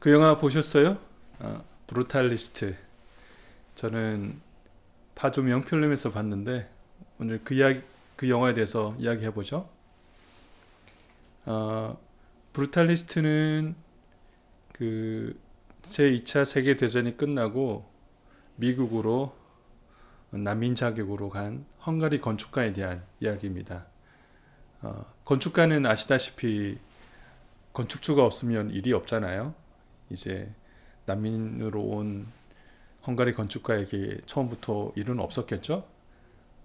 그 영화 보셨어요? 아, 브루탈리스트. 저는 파주 명필름에서 봤는데 오늘 그 이야기 그 영화에 대해서 이야기해 보죠. 어, 브루탈리스트는 그 제2차 세계 대전이 끝나고 미국으로 난민 자격으로 간 헝가리 건축가에 대한 이야기입니다. 어, 건축가는 아시다시피 건축주가 없으면 일이 없잖아요. 이제 난민으로 온 헝가리 건축가에게 처음부터 일은 없었겠죠.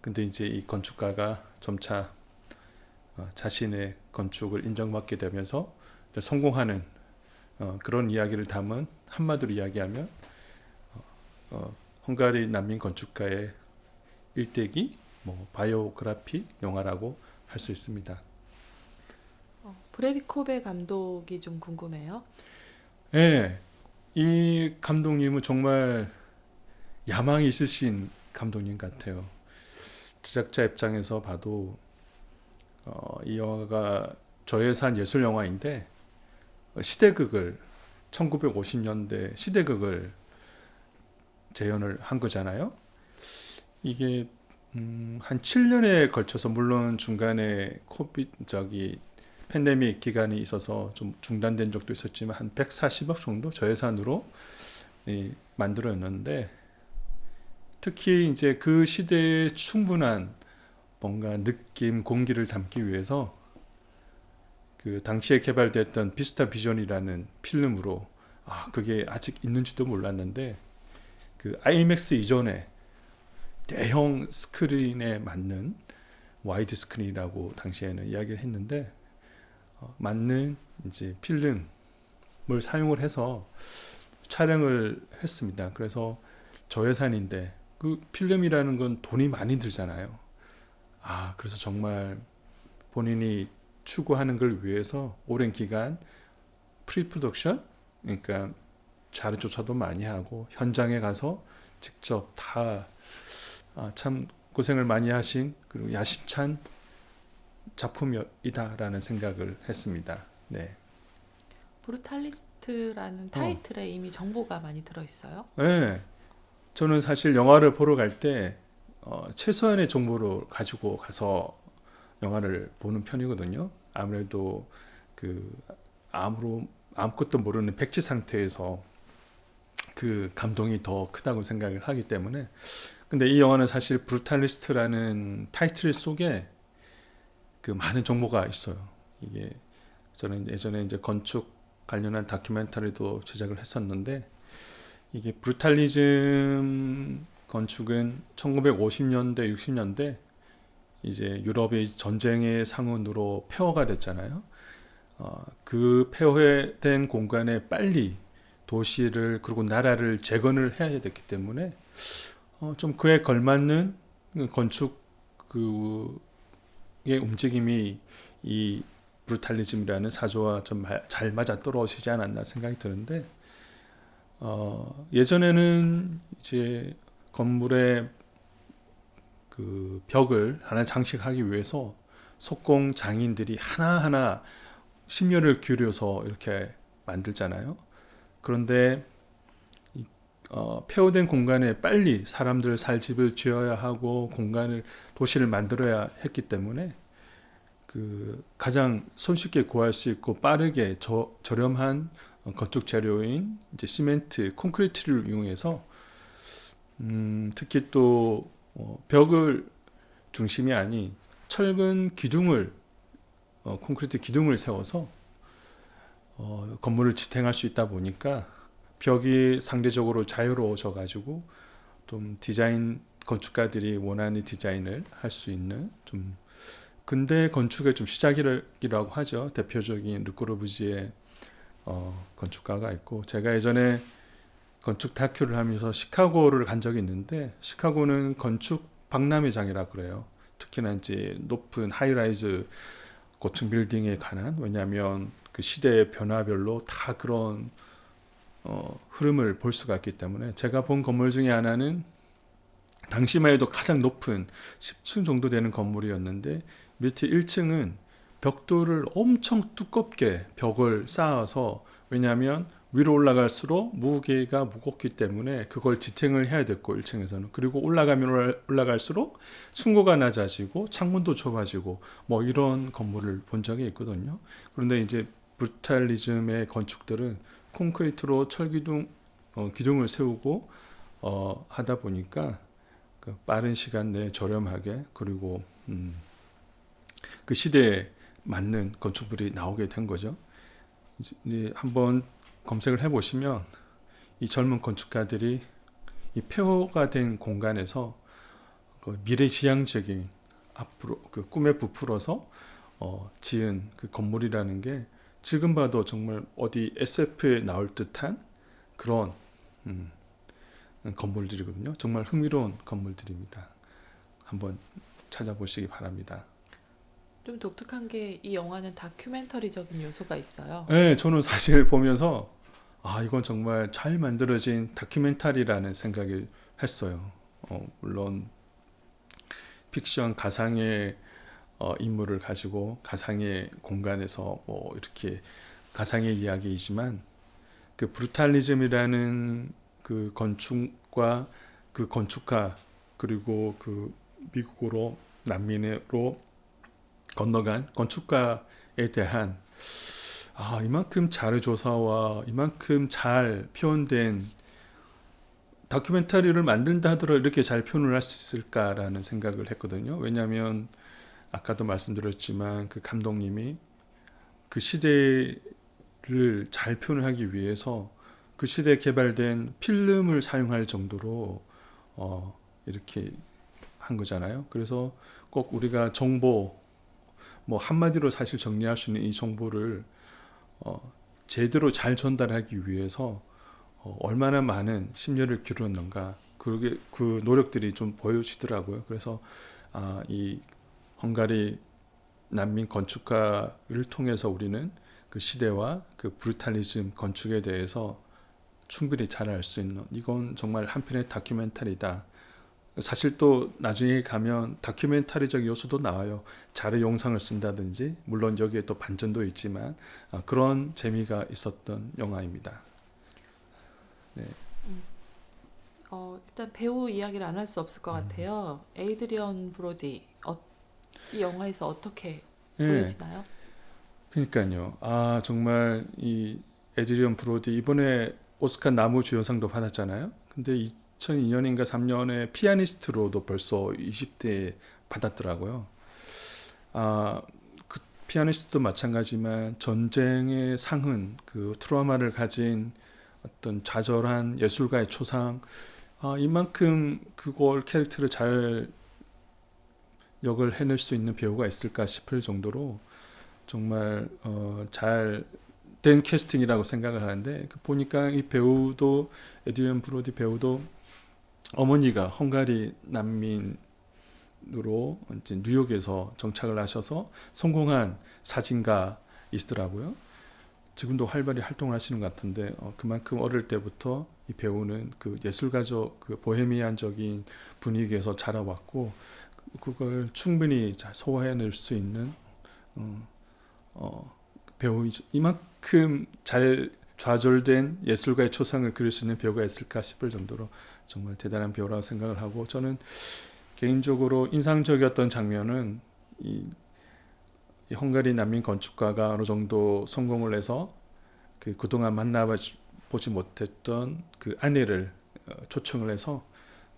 근데 이제 이 건축가가 점차 어, 자신의 건축을 인정받게 되면서 성공하는 어, 그런 이야기를 담은 한마디로 이야기하면 어, 헝가리 난민 건축가의 일대기 뭐 바이오그라피 영화라고 할 수 있습니다. 어, 브래디 코베 감독이 좀 궁금해요. 네, 이 감독님은 정말 야망이 있으신 감독님 같아요. 제작자 입장에서 봐도 어, 이 영화가 저예산 예술 영화인데 시대극을 1950년대 시대극을 재현을 한 거잖아요. 이게 음, 한 7년에 걸쳐서 물론 중간에 코비 저기 팬데믹 기간이 있어서 좀 중단된 적도 있었지만 한 140억 정도 저예산으로 이, 만들어졌는데 특히 이제 그 시대에 충분한 뭔가 느낌, 공기를 담기 위해서 그 당시에 개발됐던 비스타 비전이라는 필름으로 아 그게 아직 있는지도 몰랐는데 그 아이맥스 이전에 대형 스크린에 맞는 와이드 스크린이라고 당시에는 이야기를 했는데 어, 맞는 이제 필름을 사용을 해서 촬영을 했습니다. 그래서 저예산인데 그 필름이라는 건 돈이 많이 들잖아요. 아 그래서 정말 본인이 추구하는 걸 위해서 오랜 기간 프리 프로덕션 그러니까 자료 조차도 많이 하고 현장에 가서 직접 다 아, 참 고생을 많이 하신 그리고 야심찬 작품이다라는 생각을 했습니다. 네. 브루탈리스트라는 타이틀에 이미 정보가 많이 들어 있어요. 네. 저는 사실 영화를 보러 갈때 어, 최소한의 정보를 가지고 가서 영화를 보는 편이거든요. 아무래도 그 아무로 아무것도 모르는 백지 상태에서 그 감동이 더 크다고 생각을 하기 때문에 근데 이 영화는 사실 브루탈리스트라는 타이틀 속에 그 많은 정보가 있어요. 이게 저는 예전에 이제 건축 관련한 다큐멘터리도 제작을 했었는데 이게 브루탈리즘 건축은 1950년대 60년대 이제 유럽의 전쟁의 상흔으로 폐허가 됐잖아요. 어, 그 폐허된 공간에 빨리 도시를 그리고 나라를 재건을 해야 됐기 때문에 어, 좀 그에 걸맞는 건축 그의 움직임이 이 브루탈리즘이라는 사조와 좀 잘 맞아 떨어지지 않았나 생각이 드는데 어, 예전에는 이제 건물의 그 벽을 하나 장식하기 위해서 석공 장인들이 하나하나 심혈을 기울여서 이렇게 만들잖아요. 그런데 어, 폐허된 공간에 빨리 사람들 살 집을 지어야 하고 공간을 도시를 만들어야 했기 때문에 그 가장 손쉽게 구할 수 있고 빠르게 저, 저렴한 건축 재료인 이제 시멘트, 콘크리트를 이용해서 음, 특히 또 어, 벽을 중심이 아닌 철근 기둥을 어, 콘크리트 기둥을 세워서 어, 건물을 지탱할 수 있다 보니까 벽이 상대적으로 자유로워져 가지고 좀 디자인 건축가들이 원하는 디자인을 할 수 있는 좀 근대 건축의 좀 시작이라고 하죠. 대표적인 르꼬르부지의 어, 건축가가 있고 제가 예전에 건축 다큐를 하면서 시카고를 간 적이 있는데 시카고는 건축 박람회 장이라 그래요. 특히나 이제 높은 하이라이즈 고층 빌딩에 관한 왜냐하면 그 시대의 변화별로 다 그런 어, 흐름을 볼 수가 있기 때문에 제가 본 건물 중에 하나는 당시만 해도 가장 높은 10층 정도 되는 건물이었는데 밑에 1층은 벽돌을 엄청 두껍게 벽을 쌓아서 왜냐하면 위로 올라갈수록 무게가 무겁기 때문에 그걸 지탱을 해야 됐고 1층에서는 그리고 올라가면 올라- 올라갈수록 층고가 낮아지고 창문도 좁아지고 뭐 이런 건물을 본 적이 있거든요. 그런데 이제 브루탈리즘의 건축들은 콘크리트로 철기둥 어, 기둥을 세우고 어, 하다 보니까 그 빠른 시간 내에 저렴하게 그리고 음, 그 시대에 맞는 건축물이 나오게 된 거죠. 이제- 한번 검색을 해보시면 이 젊은 건축가들이 이 폐허가 된 공간에서 그 미래지향적인 앞으로 그 꿈에 부풀어서 어, 지은 그 건물이라는 게 지금 봐도 정말 어디 SF에 나올 듯한 그런 음, 건물들이거든요. 정말 흥미로운 건물들입니다. 한번 찾아보시기 바랍니다. 좀 독특한 게 이 영화는 다큐멘터리적인 요소가 있어요. 네, 저는 사실 보면서 아 이건 정말 잘 만들어진 다큐멘터리라는 생각을 했어요. 어, 물론 픽션 가상의 어, 인물을 가지고 가상의 공간에서 뭐 이렇게 가상의 이야기이지만 그 브루탈리즘이라는 그 건축과 그 건축가 그리고 그 미국으로 난민으로 건너간 건축가에 대한 아 이만큼 자료 조사와 이만큼 잘 표현된 다큐멘터리를 만든다 하더라도 이렇게 잘 표현을 할 수 있을까라는 생각을 했거든요. 왜냐하면 아까도 말씀드렸지만 그 감독님이 그 시대를 잘 표현을 하기 위해서 그 시대에 개발된 필름을 사용할 정도로 어, 이렇게 한 거잖아요. 그래서 꼭 우리가 정보 뭐 한마디로 사실 정리할 수 있는 이 정보를 어, 제대로 잘 전달하기 위해서 어, 얼마나 많은 심려를 기울였는가 그게 그 노력들이 좀 보여지더라고요. 그래서 아, 이 헝가리 난민 건축가를 통해서 우리는 그 시대와 그 브루탈리즘 건축에 대해서 충분히 잘 알 수 있는 이건 정말 한편의 다큐멘터리다. 사실 또 나중에 가면 다큐멘터리적 요소도 나와요. 자료 영상을 쓴다든지 물론 여기에 또 반전도 있지만 아, 그런 재미가 있었던 영화입니다. 어, 일단 배우 이야기를 안 할 수 없을 음. 것 같아요. 에이드리언 브로디 어, 이 영화에서 어떻게 예. 보여지나요? 그러니까요. 아 정말 이 에드리언 브로디 이번에 오스카 나무 주연상도 받았잖아요. 근데 2002년인가 3년에 피아니스트로도 벌써 20대에 받았더라고요. 아, 그 피아니스트도 마찬가지지만 전쟁의 상흔, 그 트라우마를 가진 어떤 좌절한 예술가의 초상, 아, 이만큼 그걸 캐릭터를 잘 역을 해낼 수 있는 배우가 있을까 싶을 정도로 정말 어, 잘 된 캐스팅이라고 생각을 하는데 그 보니까 이 배우도 에드리언 브로디 배우도 어머니가 헝가리 난민으로 이제 뉴욕에서 정착을 하셔서 성공한 사진가이시더라고요. 지금도 활발히 활동을 하시는 것 같은데 어, 그만큼 어릴 때부터 이 배우는 그 예술가적 그 보헤미안적인 분위기에서 자라왔고 그- 그걸 충분히 잘 소화해낼 수 있는 어, 어, 배우 이만큼 잘 좌절된 예술가의 초상을 그릴 수 있는 배우가 있을까 싶을 정도로 정말 대단한 배우라고 생각을 하고 저는 개인적으로 인상적이었던 장면은 이, 이 헝가리 난민 건축가가 어느 정도 성공을 해서 그 그동안 만나보지 못했던 그 아내를 어, 초청을 해서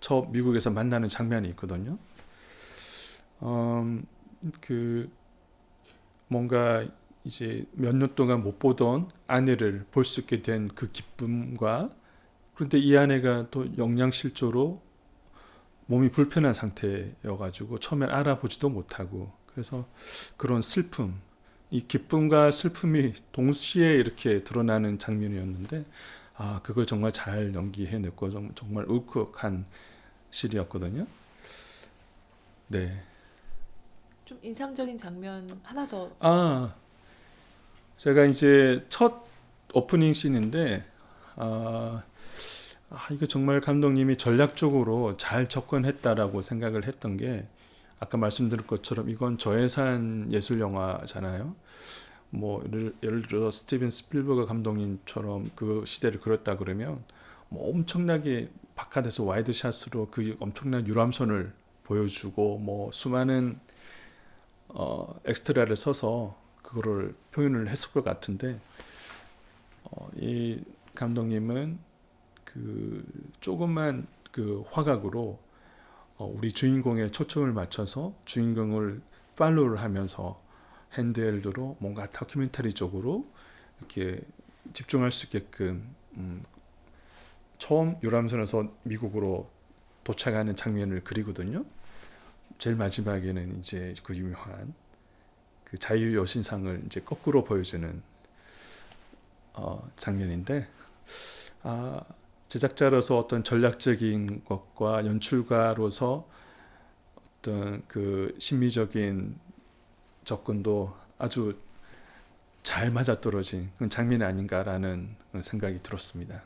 첫 미국에서 만나는 장면이 있거든요. 음, 그 뭔가 이제 몇 년 동안 못 보던 아내를 볼 수 있게 된 그 기쁨과 그런데 이 아내가 또 영양실조로 몸이 불편한 상태여가지고 처음엔 알아보지도 못하고 그래서 그런 슬픔, 이 기쁨과 슬픔이 동시에 이렇게 드러나는 장면이었는데 아 그걸 정말 잘 연기해냈고 정- 정말 울컥한 실이었거든요. 네. 좀 인상적인 장면 하나 더 아, 제가 이제 첫 오프닝 씬인데, 아, 아, 이거 정말 감독님이 전략적으로 잘 접근했다라고 생각을 했던 게, 아까 말씀드린 것처럼 이건 저예산 예술 영화잖아요. 뭐 예를, 예를 들어 스티븐 스필버그 감독님처럼 그 시대를 그렸다 그러면 뭐 엄청나게 바깥에서 와이드샷으로 그 엄청난 유람선을 보여주고 뭐 수많은 어, 엑스트라를 써서 그거를 표현을 했을 것 같은데 어, 이 감독님은 그 조금만 그 화각으로 어, 우리 주인공에 초점을 맞춰서 주인공을 팔로우를 하면서 핸드헬드로 뭔가 다큐멘터리 쪽으로 이렇게 집중할 수 있게끔 음, 처음 유람선에서 미국으로 도착하는 장면을 그리거든요. 제일 마지막에는 이제 그 유명한 그 자유 여신상을 이제 거꾸로 보여주는 어, 장면인데 아, 제작자로서 어떤 전략적인 것과 연출가로서 어떤 그 심미적인 접근도 아주 잘 맞아떨어진 그런 장면이 아닌가라는 생각이 들었습니다.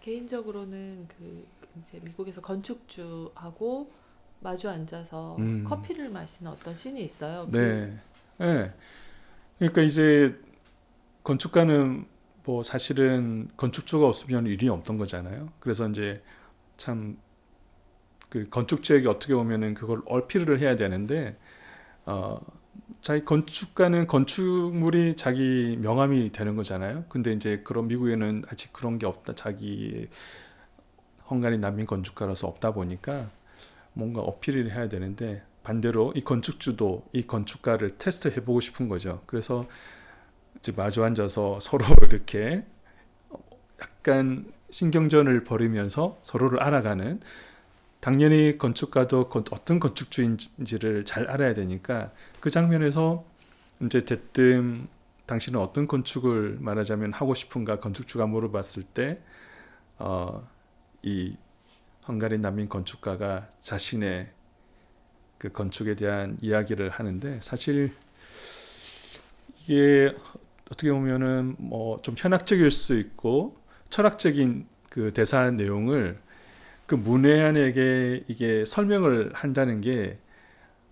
개인적으로는 그 이제 미국에서 건축주하고 마주 앉아서 음. 커피를 마시는 어떤 씬이 있어요. 그 네. 네. 그러니까 이제 건축가는 뭐 사실은 건축주가 없으면 일이 없던 거잖아요. 그래서 이제 참 그 건축지에게 어떻게 보면은 그걸 얼피를 해야 되는데 어 자기 건축가는 건축물이 자기 명함이 되는 거잖아요. 근데 이제 그런 미국에는 아직 그런 게 없다. 자기 헝가리 난민 건축가라서 없다 보니까 뭔가 어필을 해야 되는데 반대로 이 건축주도 이 건축가를 테스트 해 보고 싶은 거죠. 그래서 이제 마주 앉아서 서로 이렇게 약간 신경전을 벌이면서 서로를 알아가는 당연히 건축가도 건- 어떤 건축주인지를 잘 알아야 되니까 그 장면에서 이제 대뜸 당신은 어떤 건축을 말하자면 하고 싶은가 건축주가 물어봤을 때 어, 이 헝가리 난민 건축가가 자신의 그 건축에 대한 이야기를 하는데 사실 이게 어떻게 보면은 뭐 좀 현학적일 수 있고 철학적인 그 대사 내용을 그 문외한에게 이게 설명을 한다는 게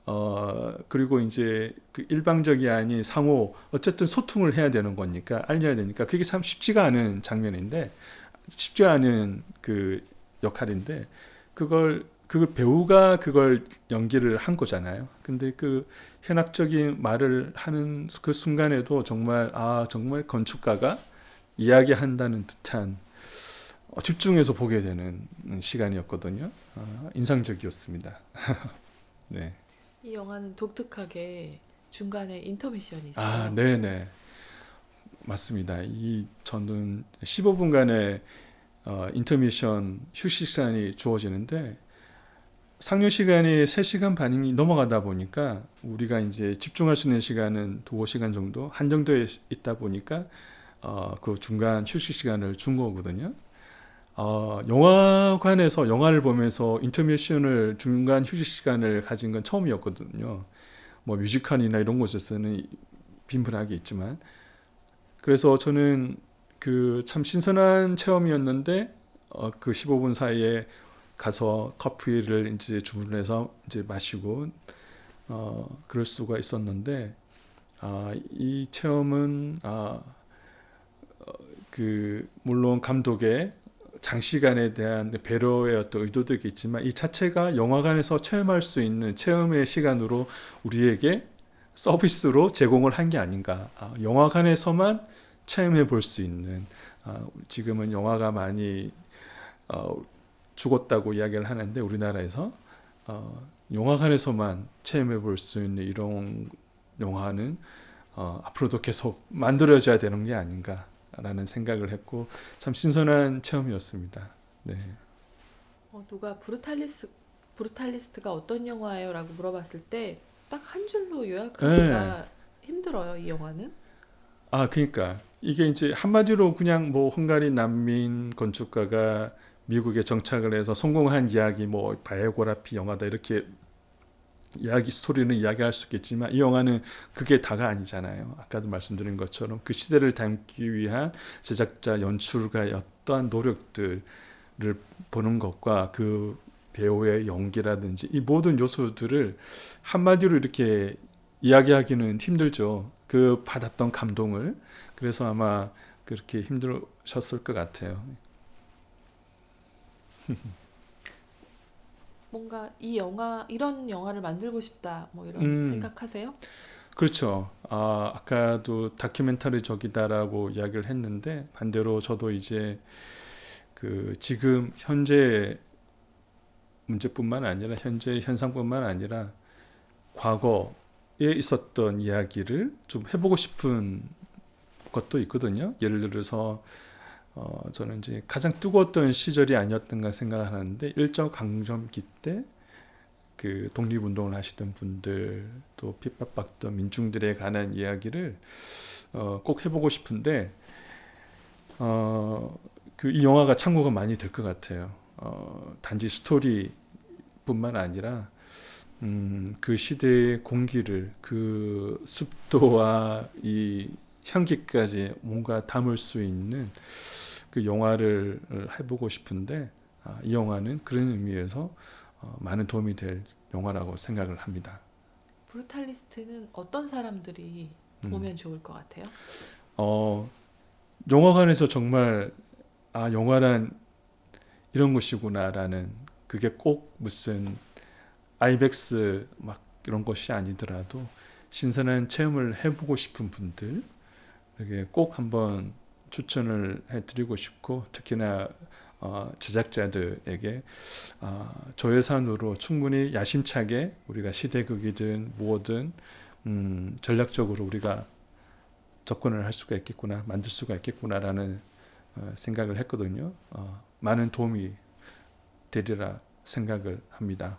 어, 그리고 이제 그 일방적이 아닌 상호 어쨌든 소통을 해야 되는 거니까 알려야 되니까 그게 참 쉽지가 않은 장면인데 쉽지 않은 그 역할인데 그걸 그걸 배우가 그걸 연기를 한 거잖아요. 근데 그 현학적인 말을 하는 그 순간에도 정말 아 정말 건축가가 이야기한다는 듯한 어, 집중해서 보게 되는 시간이었거든요. 아, 인상적이었습니다. 네. 이 영화는 독특하게 중간에 인터미션이 있어요. 아, 네, 네. 맞습니다. 이 저는 15분간의 어, 인터미션 휴식 시간이 주어지는데 상영 시간이 3시간 반이 넘어가다 보니까 우리가 이제 집중할 수 있는 시간은 2, 5시간 정도 한정되어 있다 보니까 어, 그 중간 휴식 시간을 준 거거든요. 어, 영화관에서 영화를 보면서 인터미션을 중간 휴식 시간을 가진 건 처음이었거든요. 뭐 뮤지컬이나 이런 곳에서는 빈번하게 있지만 그래서 저는 그 참 신선한 체험이었는데 어, 그 15분 사이에 가서 커피를 이제 주문해서 이제 마시고 어, 그럴 수가 있었는데 아, 이 체험은 아, 어, 그 물론 감독의 장시간에 대한 배려의 어떤 의도도 있겠지만 이 자체가 영화관에서 체험할 수 있는 체험의 시간으로 우리에게 서비스로 제공을 한 게 아닌가. 아, 영화관에서만 체험해 볼 수 있는 아, 지금은 영화가 많이 어, 죽었다고 이야기를 하는데 우리나라에서 어, 영화관에서만 체험해 볼 수 있는 이런 영화는 어, 앞으로도 계속 만들어져야 되는 게 아닌가라는 생각을 했고 참 신선한 체험이었습니다. 네. 어, 누가 브루탈리스 브루탈리스트가 어떤 영화예요라고 물어봤을 때 딱 한 줄로 요약하기가 힘들어요. 이 영화는. 아, 그러니까 이게 이제 한마디로 그냥 뭐 헝가리 난민 건축가가 미국에 정착을 해서 성공한 이야기, 뭐 바이오그래피 영화다 이렇게 이야기 스토리는 이야기할 수 있겠지만 이 영화는 그게 다가 아니잖아요. 아까도 말씀드린 것처럼 그 시대를 담기 위한 제작자 연출가의 어떠한 노력들을 보는 것과 그 배우의 연기라든지 이 모든 요소들을 한마디로 이렇게 이야기하기는 힘들죠. 그 받았던 감동을 그래서 아마 그렇게 힘들으셨을 것 같아요. 뭔가 이 영화 이런 영화를 만들고 싶다 뭐 이런 음. 생각하세요? 그렇죠. 아, 아까도 다큐멘터리적이다라고 이야기를 했는데 반대로 저도 이제 그 지금 현재 문제뿐만 아니라 현재 현상뿐만 아니라 과거에 있었던 이야기를 좀 해보고 싶은 것도 있거든요. 예를 들어서 어, 저는 이제 가장 뜨거웠던 시절이 아니었던가 생각하는데 일제 강점기 때 그 독립운동을 하시던 분들 또 핍박받던 민중들에 관한 이야기를 어, 꼭 해보고 싶은데 어, 그 이 영화가 참고가 많이 될 것 같아요. 어, 단지 스토리뿐만 아니라 음, 그 시대의 공기를 그 습도와 이 향기까지 뭔가 담을 수 있는 그 영화를 해보고 싶은데 아, 이 영화는 그런 의미에서 어, 많은 도움이 될 영화라고 생각을 합니다. 브루탈리스트는 어떤 사람들이 음. 보면 좋을 것 같아요? 어, 영화관에서 정말 아 영화란 이런 것이구나라는 그게 꼭 무슨 아이백스 막 이런 것이 아니더라도 신선한 체험을 해보고 싶은 분들 에게 꼭 한번 추천을 해드리고 싶고 특히나 어, 제작자들에게 어, 저 예산으로 충분히 야심차게 우리가 시대극이든 뭐든 음, 전략적으로 우리가 접근을 할 수가 있겠구나 만들 수가 있겠구나라는 어, 생각을 했거든요. 어, 많은 도움이 되리라 생각을 합니다.